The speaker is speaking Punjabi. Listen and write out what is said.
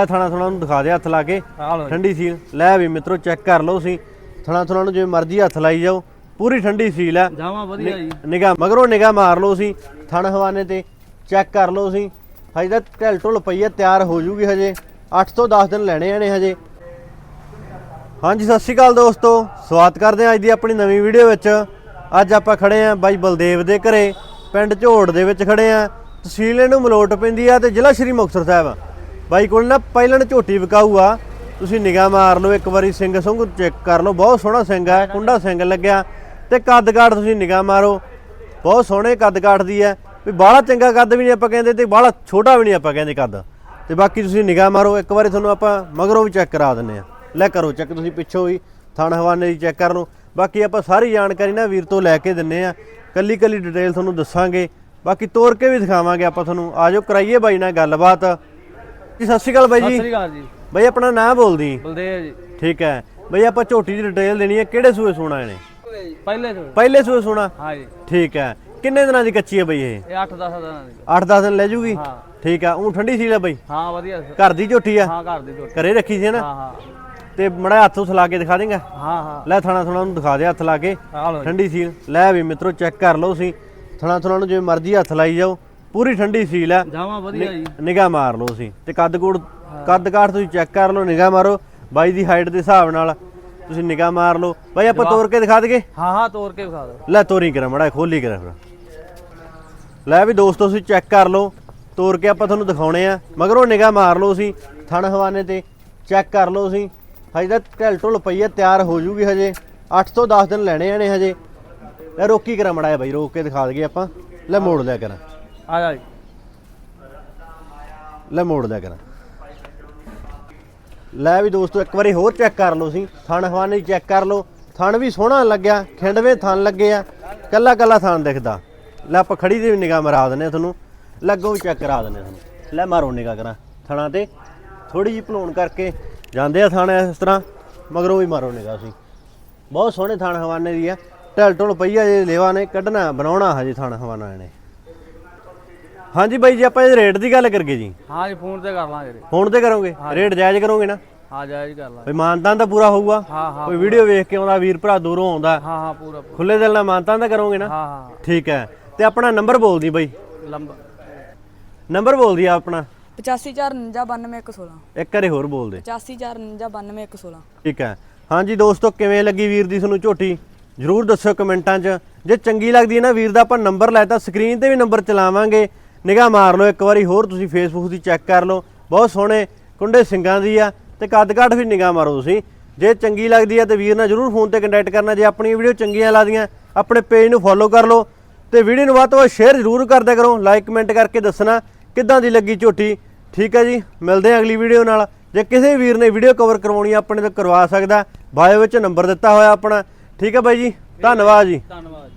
ਇਹ ਥਣਾ ਥਣਾ ਨੂੰ ਦਿਖਾ ਦੇ ਹੱਥ ਲਾ ਕੇ। ਆ ਠੰਡੀ ਸੀਲ। ਲੈ ਵੀ ਮਿੱਤਰੋ ਚੈੱਕ ਕਰ ਲਓ ਤੁਸੀਂ। ਥਣਾ ਥਣਾ ਨੂੰ ਜਿਵੇਂ ਮਰਜ਼ੀ ਹੱਥ ਲਾਈ ਜਾਓ। ਪੂਰੀ ਠੰਡੀ ਸੀਲ ਹੈ ਜਾਵਾਂ ਵਧੀਆ ਜੀ। ਨਿਗਾਹ ਮਗਰੋਂ ਨਿਗਾਹ ਮਾਰ ਲਓ ਸੀ ਥਣ ਹਵਾਨੇ ਤੇ ਚੈੱਕ ਕਰ ਲਓ ਸੀ ਹਜੇ ਤਾਂ ਢਿਲ ਢੁਲ ਪਈ ਹੈ ਤਿਆਰ ਹੋ ਜੂਗੀ ਹਜੇ। 8 ਤੋਂ 10 ਦਿਨ ਲੈਣੇ ਆਣੇ ਹਜੇ। ਹਾਂਜੀ ਸਤਿ ਸ਼੍ਰੀ ਅਕਾਲ ਦੋਸਤੋ। ਸਵਾਗਤ ਕਰਦੇ ਹਾਂ ਅੱਜ ਦੀ ਆਪਣੀ ਨਵੀਂ ਵੀਡੀਓ ਵਿੱਚ। ਅੱਜ ਆਪਾਂ ਖੜੇ ਆਂ ਬਾਈ ਬਲਦੇਵ ਦੇ ਘਰੇ। ਪਿੰਡ ਝੋੜ ਦੇ ਵਿੱਚ ਖੜੇ ਆਂ ਤਹਿਸੀਲ ਇਹਨੂੰ ਮਲੋਟ ਪੈਂਦੀ ਆ ਤੇ ਜ਼ਿਲ੍ਹਾ ਸ਼੍ਰੀ ਮੁਕਤਸਰ ਸਾਹਿਬ ਆ। ਬਾਈ ਕੋਲ ਨਾ ਪਹਿਲਣ ਝੋਟੀ ਵਿਕਾਊ ਆ ਤੁਸੀਂ ਨਿਗਾਹ ਮਾਰ ਲਓ, ਇੱਕ ਵਾਰੀ ਸਿੰਘ ਸੰਗ ਚੈੱਕ ਕਰ ਲਓ। ਬਹੁਤ ਸੋਹਣਾ ਸਿੰਘ ਆ ਕੁੰਡਾ ਸਿੰਘ ਲੱਗਿਆ। ਤੇ ਕੱਦ ਕਾਠ ਤੁਸੀਂ ਨਿਗਾਹ ਮਾਰੋ। ਬਹੁਤ ਸੋਹਣੇ ਕੱਦ ਕਾਠ ਦੀ ਹੈ। ਵੀ ਬਾਹਲਾ ਚੰਗਾ ਕੱਦ ਵੀ ਨਹੀਂ ਆਪਾਂ ਕਹਿੰਦੇ ਤੇ ਬਾਹਲਾ ਛੋਟਾ ਵੀ ਨਹੀਂ ਆਪਾਂ ਕਹਿੰਦੇ ਕੱਦ। ਤੇ ਬਾਕੀ ਤੁਸੀਂ ਨਿਗਾਹ ਮਾਰੋ। ਇੱਕ ਵਾਰੀ ਤੁਹਾਨੂੰ ਆਪਾਂ ਮਗਰੋਂ ਵੀ ਚੈੱਕ ਕਰਾ ਦਿੰਨੇ ਆ ਲੈ ਕਰੋ ਚੈੱਕ ਤੁਸੀਂ ਪਿੱਛੋਂ ਵੀ। ਥਣ ਹਵਾਨੇ ਦੀ ਚੈੱਕ ਕਰ ਲਓ। ਬਾਕੀ ਆਪਾਂ ਸਾਰੀ ਜਾਣਕਾਰੀ ਨਾ ਵੀਰ ਤੋਂ ਲੈ ਕੇ ਦਿੰਨੇ ਆ ਕੱਲੀ ਕੱਲੀ ਡਿਟੇਲ ਤੁਹਾਨੂੰ ਦੱਸਾਂਗੇ। ਬਾਕੀ ਤੋਰ ਕੇ ਵੀ ਦਿਖਾਵਾਂਗੇ ਆਪਾਂ ਤੁਹਾਨੂੰ। ਆਜੋ ਕਰਾਈਏ ਬਾਈ ਨਾਲ ਗੱਲਬਾਤ। ਜੀ ਸਤਿ ਸ਼੍ਰੀ ਅਕਾਲ ਬਾਈ ਸਤਿ ਜੀ ਸ੍ਰੀ ਅਕਾਲ ਜੀ। ਬਾਈ ਆਪਣਾ ਨਾਮ ਬੋਲਦੀ। ਬਲਦੇਵ ਜੀ। ਠੀਕ ਹੈ। ਬਾਈ ਆਪਾਂ ਝੋਟੀ ਦੀ ਡਿਟੇਲ ਦੇਣੀ ਹੈ ਕਿਹੜੇ ਸੂਏ ਸੋਣਾ ਇਹਨੇ? ਪਹਿਲੇ ਤੋਂ ਪਹਿਲੇ ਸੂਏ ਸੋਣਾ? ਹਾਂ ਜੀ। ਠੀਕ ਹੈ। ਕਿੰਨੇ ਦਿਨਾਂ ਦੀ ਕੱਚੀ ਹੈ ਬਈ ਇਹ? ਇਹ 8 10 ਦਿਨਾਂ ਦੀ। 8-10 ਦਿਨ ਲੈ ਜੂਗੀ? ਹਾਂ। ਠੀਕ ਆ ਉਹ ਠੰਡੀ ਸੀ ਲੈ ਬਈ? ਹਾਂ ਵਧੀਆ ਸਰ। ਘਰ ਦੀ ਝੋਟੀ ਆ ਹਾਂ ਘਰ ਦੀ ਟੋਟੀ ਘਰੇ ਰੱਖੀ ਸੀ ਨਾ? ਹਾਂ ਹਾਂ। ਤੇ ਮੜਾ ਹੱਥ ਉਸ ਲਾ ਕੇ ਦਿਖਾ ਦੇਂਗਾ? ਹਾਂ ਹਾਂ। ਲੈ ਥਣਾ ਥਣਾ ਨੂੰ ਦਿਖਾ ਦੇ ਹੱਥ ਲਾ ਕੇ। ਆ ਠੰਡੀ ਸੀਲ। ਲੈ ਵੀ ਮਿੱਤਰੋ ਚੈੱਕ ਕਰ ਲਓ ਸੀ ਥਣਾ ਥਣਾ ਨੂੰ ਜਿਵੇਂ ਮਰਜ਼ੀ ਹੱਥ ਲਾਈ ਜਾਓ। ਪੂਰੀ ਠੰਡੀ ਸੀਲ ਆ ਜਾਵਾਂ ਵਧੀਆ ਜੀ। ਨਿਗਾਹ ਮਾਰ ਲਓ ਸੀ ਤੇ ਕੱਦ ਕੋੜ ਕੱਦ ਕਾਠ ਤੁਸੀਂ ਚੈੱਕ ਕਰ ਲਓ ਨਿਗਾਹ ਮਾਰੋ। ਬਾਈ ਦੀ ਹਾਈਟ ਦੇ ਹਿਸਾਬ ਨਾਲ ਤੁਸੀਂ ਨਿਗਾਹ ਮਾਰ ਲਓ। ਬਾਈ ਆਪਾਂ ਤੋੜ ਕੇ ਦਿਖਾ ਦਈਏ? ਹਾਂ ਹਾਂ ਤੋੜ ਕੇ ਵਿਖਾ ਦਿਓ। ਲੈ ਤੋਰੀ ਕਰਾਂ ਮੜਾ ਖੋਲੀ ਕਰਾਂ ਫਿਰ। ਲੈ ਵੀ ਦੋਸਤੋ ਤੁਸੀਂ ਚੈੱਕ ਕਰ ਲਓ। ਤੋੜ ਕੇ ਆਪਾਂ ਤੁਹਾਨੂੰ ਦਿਖਾਉਣੇ ਆ। ਮਗਰੋਂ ਨਿਗਾਹ ਮਾਰ ਲਓ ਸੀ ਥਣ ਹਵਾਨੇ ਤੇ। ਚੈੱਕ ਕਰ ਲਓ ਸੀ ਹਜੇ ਤਾਂ ਢਿਲ ਢੁਲ ਪਈ ਹੈ ਤਿਆਰ ਹੋ ਜੂਗੀ ਹਜੇ। 8 ਤੋਂ 10 ਦਿਨ ਲੈਣੇ ਆਣੇ ਹਜੇ। ਲੈ ਰੋਕੀ ਕਰਾਂ ਮੜਾ ਬਾਈ ਰੋਕ ਕੇ ਦਿਖਾ ਦਈਏ ਆਪਾਂ। ਲੈ ਮੋੜ ਲਿਆ ਕਰਾਂ। ਆ ਜਾ ਜੀ। ਲੈ ਮੋੜ ਲਿਆ ਕਰਾਂ। ਲੈ ਵੀ ਦੋਸਤੋ, ਇੱਕ ਵਾਰੀ ਹੋਰ ਚੈੱਕ ਕਰ ਲਓ ਸੀ ਥਣ ਹਵਾਨੇ ਚੈੱਕ ਕਰ ਲਓ। ਥਣ ਵੀ ਸੋਹਣਾ ਲੱਗਿਆ, ਖਿੰਡਵੇਂ ਥਣ ਲੱਗੇ ਆ। ਕੱਲਾ ਕੱਲਾ ਥਣ ਦਿਖਦਾ। ਲੈ ਆਪਾਂ ਖੜੀ ਦੀ ਵੀ ਨਿਗਾਹ ਮਰਾ ਦਿੰਨੇ ਆ ਤੁਹਾਨੂੰ। ਲੱਗੋ ਵੀ ਚੈੱਕ ਕਰਾ ਦਿੰਨੇ ਆ ਤੁਹਾਨੂੰ। ਲੈ ਮਾਰੋ ਨਿਗਾਹ ਕਰਾਂ ਥਣਾ ਤੇ। ਥੋੜੀ ਜਿਹੀ ਭਲੂਣ ਕਰਕੇ ਜਾਂਦੇ ਆ ਥਣ ਇਸ ਤਰ੍ਹਾਂ, ਮਗਰੋਂ ਵੀ ਮਾਰੋ ਨਿਗਾਹ ਸੀ ਬਹੁਤ ਸੋਹਣੇ ਥਾਣ ਹਵਾਨੇ ਦੀ ਆ। ਢਲ ਢੁਲ ਪਈ ਆ ਜੇ ਲੇਵਾ ਨੇ ਕੱਢਣਾ, ਬਣਾਉਣਾ ਹਜੇ ਥਾਣ ਹਵਾਨਾ ਨੇ ਹਾਂਜੀ ਬਾਈ ਜੀ ਆਪਾਂ ਇਹ ਰੇਟ ਦੀ ਗੱਲ ਕਰਗੇ ਜੀ। ਹਾਂ ਜੀ ਫੋਨ ਤੇ ਕਰ ਲਾਂਗੇ ਜੀ ਫੋਨ ਤੇ ਕਰੋਗੇ? ਰੇਟ ਜਾਇਜ਼ ਕਰੋਗੇ ਨਾ? ਹਾਂ ਜਾਇਜ਼ ਕਰ ਲਾਂਗੇ। ਬਈ ਮਾਨਤਾਨ ਤਾਂ ਪੂਰਾ ਹੋਊਗਾ। ਹਾਂ ਹਾਂ ਕੋਈ ਵੀਡੀਓ ਵੇਖ ਕੇ ਆਉਂਦਾ ਵੀਰ ਭਰਾ ਦੂਰੋਂ ਆਉਂਦਾ। ਹਾਂ ਹਾਂ ਪੂਰਾ ਪੂਰਾ। ਖੁੱਲੇ ਦਿਲ ਨਾਲ ਮਾਨਤਾਨ ਤਾਂ ਕਰੋਗੇ ਨਾ? ਹਾਂ ਹਾਂ ਠੀਕ ਹੈ। ਤੇ ਆਪਣਾ ਨੰਬਰ ਬੋਲਦੀ ਬਾਈ। ਲੰਬਾ ਨੰਬਰ ਬੋਲਦੀ ਆ ਆਪਣਾ। 85499116 ਇੱਕ ਵਾਰੀ ਹੋਰ ਬੋਲ ਦੇ। 85499116 ਠੀਕ ਹੈ। ਹਾਂਜੀ ਦੋਸਤੋ ਕਿਵੇਂ ਲੱਗੀ ਵੀਰ ਦੀ ਤੁਹਾਨੂੰ ਝੋਟੀ? ਜਰੂਰ ਦੱਸਿਓ ਕਮੈਂਟਾਂ 'ਚ। ਜੇ ਚੰਗੀ ਲੱਗਦੀ ਹੈ ਨਾ ਵੀਰ ਦਾ ਆਪਾਂ ਨੰਬਰ ਲੈਤਾ ਸਕਰੀਨ ਤੇ ਵੀ ਨੰਬਰ ਚਲਾਵਾਂਗੇ। ਨਿਗਾਹ ਮਾਰ ਲਓ, ਇੱਕ ਵਾਰੀ ਹੋਰ ਤੁਸੀਂ ਫੇਸਬੁੱਕ ਦੀ ਚੈੱਕ ਕਰ ਲਓ। ਬਹੁਤ ਸੋਹਣੇ ਕੁੰਡੇ ਸਿੰਘਾਂ ਦੀ ਆ ਤੇ ਕੱਦ ਕਾਠ ਵੀ ਨਿਗਾਹ ਮਾਰੋ ਤੁਸੀਂ। ਜੇ ਚੰਗੀ ਲੱਗਦੀ ਆ ਤੇ ਵੀਰ ਨਾਲ ਜਰੂਰ ਫੋਨ ਤੇ ਕੰਟੈਕਟ ਕਰਨਾ, ਜੇ ਆਪਣੀ ਵੀਡੀਓ ਚੰਗੀਆਂ ਲੱਗਦੀਆਂ, ਆਪਣੇ ਪੇਜ ਨੂੰ ਫੋਲੋ ਕਰ ਲਓ। ਤੇ ਵੀਡੀਓ ਨੂੰ ਵੱਧ ਤੋਂ ਵੱਧ ਸ਼ੇਅਰ ਜਰੂਰ ਕਰਦਿਆ ਕਰੋ ਲਾਈਕ ਕਮੈਂਟ ਕਰਕੇ ਦੱਸਣਾ ਕਿੱਦਾਂ ਦੀ ਲੱਗੀ ਝੋਟੀ। ਠੀਕ ਹੈ ਜੀ, ਮਿਲਦੇ ਹਾਂ ਅਗਲੀ ਵੀਡੀਓ ਨਾਲ। ਜੇ ਕਿਸੇ ਵੀਰ ਨੇ ਵੀਡੀਓ ਕਵਰ ਕਰਵਾਉਣੀ ਆ, ਆਪਣੇ ਤੋਂ ਕਰਵਾ ਸਕਦਾ। ਬਾਇਓ ਵਿੱਚ ਨੰਬਰ ਦਿੱਤਾ ਹੋਇਆ ਆਪਣਾ। ਠੀਕ ਹੈ ਬਾਈ ਜੀ, ਧੰਨਵਾਦ ਜੀ। ਧੰਨਵਾਦ